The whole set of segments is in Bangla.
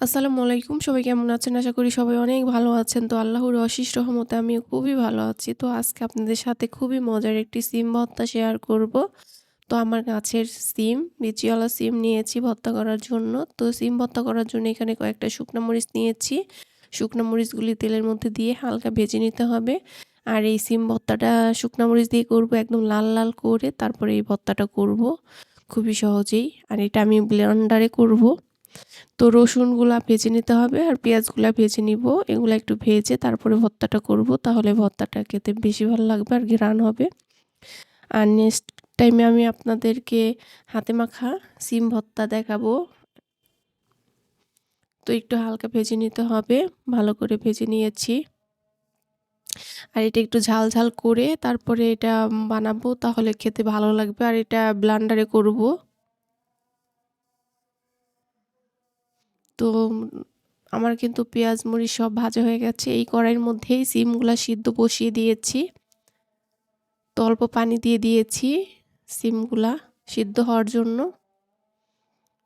আসসালামু আলাইকুম। সবাই কেমন আছেন? আশা করি সবাই অনেক ভালো আছেন। তো আল্লাহর অশেষ রহমতে আমিও খুবই ভালো আছি। তো আজকে আপনাদের সাথে খুবই মজার একটি সিম ভর্তা শেয়ার করব। তো আমার গাছের সিম, বিচিওয়ালা সিম নিয়েছি ভর্তা করার জন্য। তো সিম ভর্তা করার জন্য এখানে কয়েকটা শুকনো মরিচ নিয়েছি। শুকনা মরিচগুলি তেলের মধ্যে দিয়ে হালকা ভেজে নিতে হবে। আর এই সিম ভর্তাটা শুকনো মরিচ দিয়ে করব একদম লাল, লাল করে তারপরে এই ভর্তাটা করব। খুবই সহজেই। আর এটা আমি ব্লেন্ডারে করব। তো রসুনগুলা ভেজে নিতে হবে আর পেঁয়াজগুলা ভেজে নিব। এগুলো একটু ভেজে তারপরে ভর্তাটা করব, তাহলে ভর্তাটা খেতে বেশি ভালো লাগবে আর ঘ্রাণ হবে। আর নেক্সট টাইমে আমি আপনাদেরকে হাতে মাখা সিম ভর্তা দেখাবো। তো একটু হালকা ভেজে নিতে হবে, ভালো করে ভেজে নিয়েছি। আর এটা একটু ঝাল ঝাল করে তারপরে এটা বানাবো, তাহলে খেতে ভালো লাগবে। আর এটা ব্লান্ডারে করব। তো আমার কিন্তু পেঁয়াজ, মরিচ সব ভাজা হয়ে গেছে। এই কড়াইয়ের মধ্যেই সিমগুলা সিদ্ধ বসিয়ে দিয়েছি। তো অল্প পানি দিয়ে দিয়েছি সিমগুলা সিদ্ধ হওয়ার জন্য।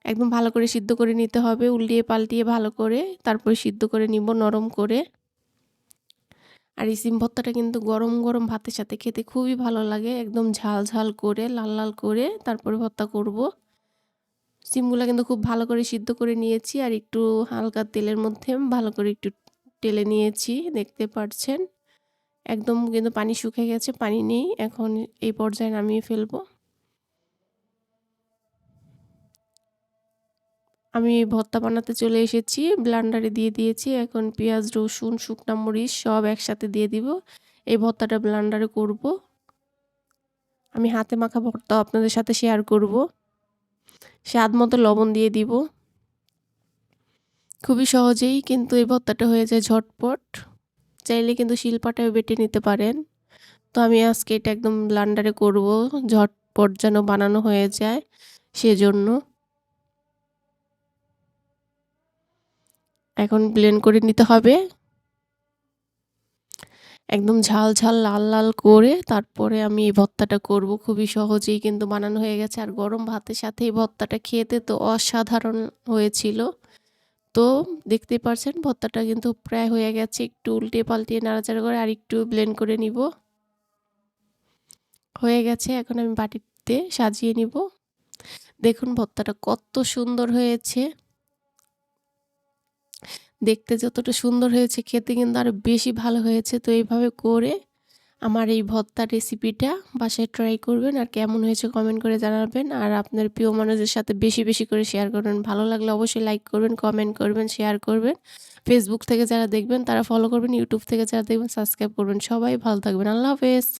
একদম ভালো করে সিদ্ধ করে নিতে হবে, উল্টিয়ে পাল্টিয়ে ভালো করে। তারপরে সিদ্ধ করে নিব নরম করে। আর এই সিম ভর্তাটা কিন্তু গরম গরম ভাতের সাথে খেতে খুবই ভালো লাগে। একদম ঝাল ঝাল করে, লাল লাল করে তারপরে ভর্তা করব। সিমগুলো কিন্তু খুব ভালো করে সিদ্ধ করে নিয়েছি আর একটু হালকা তেলের মধ্যে ভালো করে একটু টেলে নিয়েছি, দেখতে পাচ্ছেন একদম কিন্তু পানি শুকিয়ে গেছে, পানি নেই, এখন এই পর্যায়ে নামিয়ে ফেলব। আমি ভর্তা বানাতে চলে এসেছি, ব্লান্ডারে দিয়ে দিয়েছি, এখন পেঁয়াজ, রসুন, শুকনা মরিচ সব একসাথে দিয়ে দিব। এই ভর্তাটা ব্লান্ডারে করব। আমি হাতে মাখা ভর্তা আপনাদের সাথে শেয়ার করব। স্বাদ মতো লবণ দিয়ে দিব। খুবই সহজেই কিন্তু এই ভর্তাটা হয়ে যায় ঝটপট। চাইলে কিন্তু শিলপাটায় বেটে নিতে পারেন। তো আমি আজকে এটা একদম ব্লান্ডারে করব, ঝটপট যেন বানানো হয়ে যায় সেজন্য। এখন ব্লেন্ড করে নিতে হবে। একদম ঝাল ঝাল, লাল লাল করে তারপরে আমি এই ভর্তাটা করব। খুবই সহজেই কিন্তু বানানো হয়ে গেছে। আর গরম ভাতের সাথে এই ভর্তাটা খেতে তো অসাধারণ হয়েছিল। তো দেখতে পারছেন, ভর্তাটা কিন্তু প্রায় হয়ে গেছে। একটু উল্টে পাল্টিয়ে নাড়াচাড়া করে আর একটু ব্লেন্ড করে নিব। হয়ে গেছে, এখন আমি বাটিতে সাজিয়ে নিব। দেখুন ভর্তাটা কত সুন্দর হয়েছে। দেখতে যতটা সুন্দর হয়েছে, খেতে কিন্তু আরও বেশি ভালো হয়েছে। তো এইভাবে করে আমার এই ভর্তার রেসিপিটা বাসায় ট্রাই করবেন আর কেমন হয়েছে কমেন্ট করে জানাবেন। আর আপনার প্রিয় মানুষের সাথে বেশি বেশি করে শেয়ার করবেন। ভালো লাগলে অবশ্যই লাইক করবেন কমেন্ট করবেন শেয়ার করবেন। ফেসবুক থেকে যারা দেখবেন, তারা ফলো করবেন ইউটিউব থেকে যারা দেখবেন সাবস্ক্রাইব করবেন। সবাই ভালো থাকবেন। আল্লাহ হাফেজ।